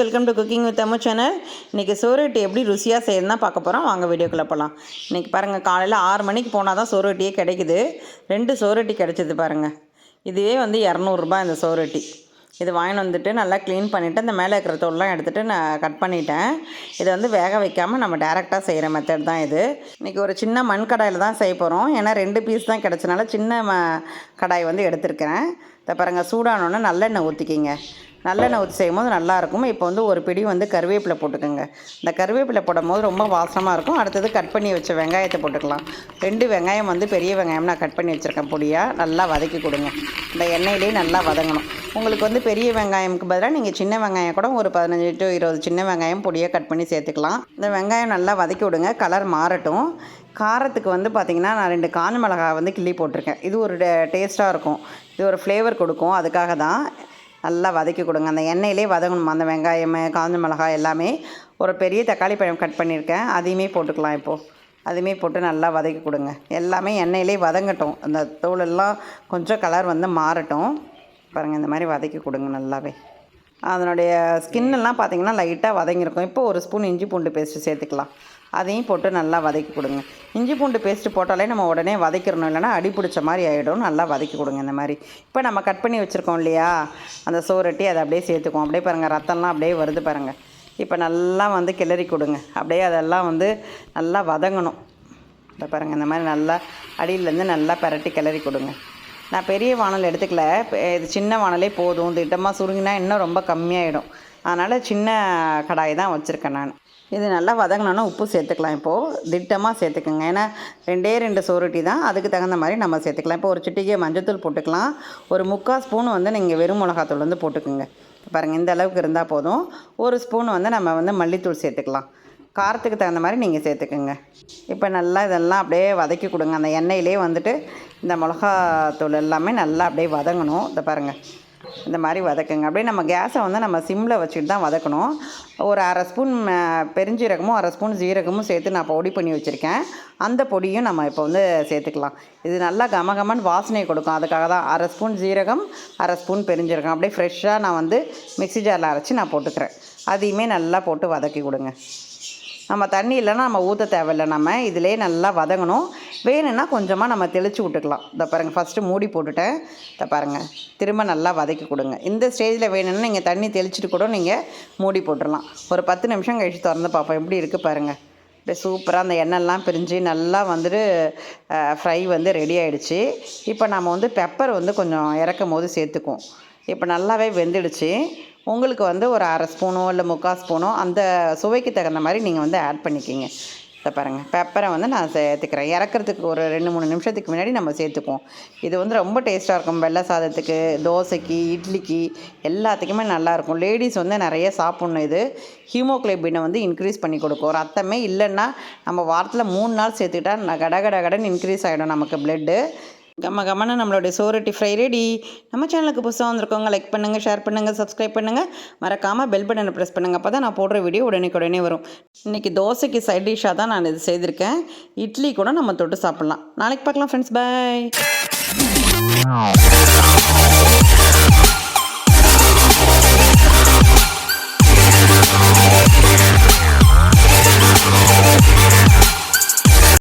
Welcome to cooking with Ammu channel இன்றைக்கி சோறுட்டி எப்படி ருசியாக செய்யணும்னா பார்க்க போகிறோம் வாங்க வீடியோக்குள்ளே போகலாம் இன்றைக்கி பாருங்கள் காலையில் ஆறு மணிக்கு போனால் தான் சோறுட்டியே கிடைக்குது. ரெண்டு சோறுட்டி கிடைச்சிது பாருங்கள் இதுவே வந்து இரநூறுபா இந்த சோறுட்டி. இது வாங்கிட்டு வந்துட்டு நல்லா க்ளீன் பண்ணிவிட்டு அந்த மேலே இருக்கிற தோல்லாம் எடுத்துகிட்டு நான் கட் பண்ணிட்டேன். இதை வந்து வேக வைக்காமல் நம்ம டேரெக்டாக செய்கிற மெத்தட் தான் இது. இன்றைக்கி ஒரு சின்ன மண் கடாயில் தான் செய்ய போகிறோம் ஏன்னா ரெண்டு பீஸ் தான் கிடச்சனால சின்ன ம கடாய் வந்து எடுத்துருக்கிறேன். இதை பாருங்கள் சூடானோன்னே நல்லெண்ணெய் ஊற்றிக்கிங்க நல்லெண்ணெய் ஊற்றி செய்யும் போது நல்லாயிருக்கும் இப்போ வந்து ஒரு பிடி வந்து கருவேப்பிலை போட்டுக்கோங்க. இந்த கருவேப்பிலை போடும் போது ரொம்ப வாசமாக இருக்கும். அடுத்தது கட் பண்ணி வச்ச வெங்காயத்தை போட்டுக்கலாம். ரெண்டு வெங்காயம் வந்து பெரிய வெங்காயம் நான் கட் பண்ணி வச்சுருக்கேன். பொடியாக நல்லா வதக்கி கொடுங்க. இந்த எண்ணெயிலே நல்லா வதங்கணும். உங்களுக்கு வந்து பெரிய வெங்காயம்க்கு பதிலாக நீங்கள் சின்ன வெங்காயம் கூட ஒரு பதினஞ்சு டு இருபது சின்ன வெங்காயம் பொடியாக கட் பண்ணி சேர்த்துக்கலாம். இந்த வெங்காயம் நல்லா வதக்கி விடுங்க. கலர் மாறட்டும். காரத்துக்கு வந்து பார்த்திங்கன்னா நான் ரெண்டு காஞ்ச மிளகாய் வந்து கிள்ளி போட்டிருக்கேன். இது ஒரு டேஸ்ட்டாக இருக்கும். இது ஒரு ஃப்ளேவர் கொடுக்கும். அதுக்காக தான் நல்லா வதக்கி கொடுங்க. அந்த எண்ணெயிலே வதங்கணும். அந்த வெங்காயம் காஞ்ச மிளகாய் எல்லாமே. ஒரு பெரிய தக்காளி பழம் கட் பண்ணியிருக்கேன். அதையுமே போட்டுக்கலாம் இப்போது அதுவுமே போட்டு நல்லா வதக்கி கொடுங்க. எல்லாமே எண்ணெயிலே வதங்கட்டும். அந்த தோலெல்லாம் கொஞ்சம் கலர் வந்து மாறட்டும். பாருங்கள் இந்த மாதிரி வதக்கி கொடுங்க நல்லாவே. அதனுடைய ஸ்கின்னெல்லாம் பார்த்தீங்கன்னா லைட்டாக வதங்கியிருக்கும். இப்போ ஒரு ஸ்பூன் இஞ்சி பூண்டு பேஸ்ட்டு சேர்த்துக்கலாம். அதையும் போட்டு நல்லா வதக்கி கொடுங்க. இஞ்சி பூண்டு பேஸ்ட்டு போட்டாலே நம்ம உடனே வதக்கிடணும். இல்லைனா அடி பிடிச்ச மாதிரி ஆகிடும் நல்லா வதக்கி கொடுங்க இந்த மாதிரி. இப்போ நம்ம கட் பண்ணி வச்சுருக்கோம் இல்லையா? அந்த சோரட்டி அதை அப்படியே சேர்த்துக்குவோம். அப்படியே பாருங்கள் ரத்தம்லாம் அப்படியே வருது பாருங்கள் இப்போ நல்லா வந்து கிளறி கொடுங்க. அப்படியே அதெல்லாம் வந்து நல்லா வதங்கணும். இப்போ பாருங்கள் இந்த மாதிரி நல்லா அடியிலேருந்து நல்லா பரட்டி கிளறி கொடுங்க. நான் பெரிய வானல் எடுத்துக்கல. இது சின்ன வானலே போதும். திட்டமாக சுருங்கினா இன்னும் ரொம்ப கம்மியாயிடும். அதனால் சின்ன கடாய் தான் வச்சுருக்கேன் நான். இது நல்லா வதங்கினோன்னா உப்பு சேர்த்துக்கலாம் இப்போது திட்டமாக சேர்த்துக்கோங்க. ஏன்னா ரெண்டே ரெண்டு சோறுட்டி தான். அதுக்கு தகுந்த மாதிரி நம்ம சேர்த்துக்கலாம். இப்போ ஒரு சிட்டிகை மஞ்சத்தூள் போட்டுக்கலாம். ஒரு முக்கால் ஸ்பூன் வந்து நீங்கள் வெறும் மிளகாத்தூள் வந்து போட்டுக்கோங்க. பாருங்கள் இந்த அளவுக்கு இருந்தால் போதும். ஒரு ஸ்பூன் வந்து நம்ம வந்து மல்லித்தூள் சேர்த்துக்கலாம். காரத்துக்கு தகுந்த மாதிரி நீங்கள் சேர்த்துக்குங்க. இப்போ நல்லா இதெல்லாம் அப்படியே வதக்கி கொடுங்க. அந்த எண்ணெயிலே வந்துட்டு இந்த மிளகாத்தூள் எல்லாமே நல்லா அப்படியே வதங்கணும். இதை பாருங்கள் இந்த மாதிரி வதக்குங்க. அப்படியே நம்ம கேஸை வந்து நம்ம சிம்மில் வச்சுட்டு தான் வதக்கணும். ஒரு அரை ஸ்பூன் பெருஞ்சீரகமும் அரை ஸ்பூன் ஜீரகமும் சேர்த்து நான் பொடி பண்ணி வச்சுருக்கேன். அந்த பொடியும் நம்ம இப்போ வந்து சேர்த்துக்கலாம். இது நல்லா கமகமன் வாசனை கொடுக்கும். அதுக்காக தான் அரை ஸ்பூன் ஜீரகம் அரை ஸ்பூன் பெருஞ்சீரகம். அப்படியே ஃப்ரெஷ்ஷாக நான் வந்து மிக்ஸி ஜாரில் அரைச்சி நான் போட்டுக்கிறேன். அதையுமே நல்லா போட்டு வதக்கி கொடுங்க. நம்ம தண்ணி இல்லைன்னா நம்ம ஊற்ற தேவையில்லை. நம்ம இதிலே நல்லா வதங்கணும். வேணும்னா கொஞ்சமாக நம்ம தெளித்து விட்டுக்கலாம். இதை பாருங்கள் ஃபஸ்ட்டு மூடி போட்டுட்டேன். இதை பாருங்கள் திரும்ப நல்லா வதக்கி கொடுங்க. இந்த ஸ்டேஜில் வேணும்னா நீங்கள் தண்ணி தெளிச்சிட்டு கூட நீங்கள் மூடி போட்டுடலாம். ஒரு பத்து நிமிஷம் கழிச்சு திறந்து பார்ப்போம். எப்படி இருக்குது பாருங்கள் அப்படியே சூப்பராக அந்த எண்ணெய்லாம் பிரிஞ்சு நல்லா வந்துட்டு ஃப்ரை வந்து ரெடி ஆகிடுச்சு இப்போ நம்ம வந்து பெப்பர் வந்து கொஞ்சம் இறக்கும் போது சேர்த்துக்குவோம். இப்போ நல்லாவே வெந்துடுச்சு. உங்களுக்கு வந்து ஒரு அரை ஸ்பூனோ இல்லை முக்கால் ஸ்பூனோ அந்த சுவைக்கு தகுந்த மாதிரி நீங்கள் வந்து ஆட் பண்ணிக்கிங்க. இதை பாருங்கள் பெப்பரை வந்து நான் சேர்த்துக்கிறேன் இறக்குறதுக்கு ஒரு ரெண்டு மூணு நிமிஷத்துக்கு முன்னாடி நம்ம சேர்த்துக்குவோம். இது வந்து ரொம்ப டேஸ்ட்டாக இருக்கும். வெள்ளை சாதத்துக்கு தோசைக்கு இட்லிக்கு எல்லாத்துக்குமே நல்லாயிருக்கும் லேடிஸ் வந்து நிறைய சாப்பிட்ணும் இது. ஹீமோக்ளோபினை வந்து இன்க்ரீஸ் பண்ணி கொடுக்கும். ரத்தமே இல்லைன்னா நம்ம வாரத்தில் மூணு நாள் சேர்த்துக்கிட்டா கட கட கடன்னு இன்க்ரீஸ் ஆகிடும் நமக்கு பிளட்டு கம்ம கம்மன்னு நம்மளுடைய சோரட்டி ஃப்ரை ரெடி. நம்ம சேனலுக்கு புதுசாக வந்திருக்கவங்க லைக் பண்ணுங்கள் ஷேர் பண்ணுங்கள் சப்ஸ்கிரைப் பண்ணுங்கள் மறக்காமல் பெல் பட்டனை ப்ரெஸ் பண்ணுங்கள் அப்போ தான் நான் போடுற வீடியோ உடனே உடனே வரும். இன்றைக்கி தோசைக்கு சைட் டிஷ்ஷாக தான் நான் இது செய்திருக்கேன். இட்லி கூட நம்ம தொட்டு சாப்பிட்லாம். நாளைக்கு பார்க்கலாம் ஃப்ரெண்ட்ஸ் பை